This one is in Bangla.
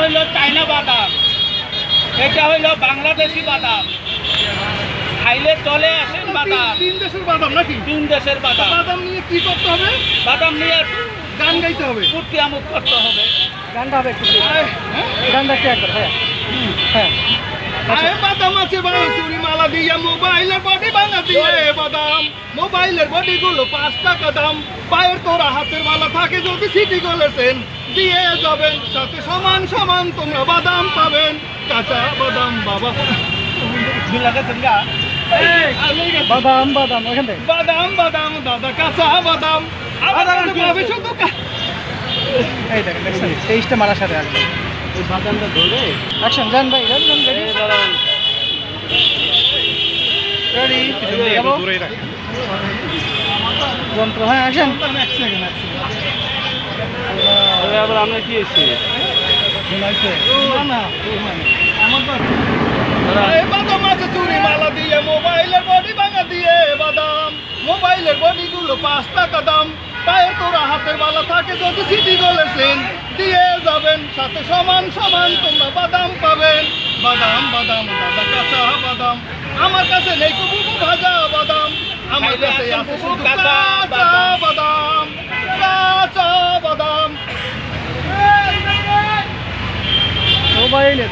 হইল চাইনা বাদাম। এটা হইল বাংলাদেশি বাদাম। খাইলে চলে আসেন বাদাম। তিন দেশের বাদাম নাকি? তিন দেশের বাদাম। বাদাম নিয়ে কি করতে হবে? বাদাম নিয়ে গান গাইতে হবে। ফুর্তি আমুক করতে হবে। গানটা হবে একটু গানটা একটু একবার হ্যাঁ। হ্যাঁ। আরে বাদাম আছে ভাই চুরি মালা দিয়ে মোবাইলের বডি ভাঙা দিয়ে। বাদাম মোবাইলের বডি গুলো পাঁচ টাকা দাম। পায়ের তোরা হাতের মালা থাকে যদি সিটি গলেছেন। দিয়ে যাবেন সাথে সমান সমান তোমরা বাদাম পাবেন। কাঁচা বাদাম বাবা। এই। বাদাম বাদাম ওখান থেকে। বাদাম বাদাম দাদা কাঁচা বাদাম। কি পাবে শুধু এই দেখেন দেখছেন তেইশটা মারার সাথে আসবে। বাদামটা ধরে অ্যাকশন ভাই জান রেডি রেডি যাব? যন্ত্র হ্যাঁ অ্যাকশন এক সেকেন্ড এক আবার আমরা কি এসেছি? মোবাইলের বডি ভাঙা দিয়ে বাদাম। মোবাইলের বডি গুলো পাঁচ টাকা দাম। পায়ের তোরা থাকে যদি সিটি গলেছেন দিয়ে যাবেন সাথে সমান সমান তোমরা বাদাম পাবেন। বাদাম বাদাম দাদা কাঁচা বাদাম। আমার কাছে নেই কুবু ভাজা বাদাম। আমার কাছে আছে শুধু কাঁচা বাদাম। Ismail'e de.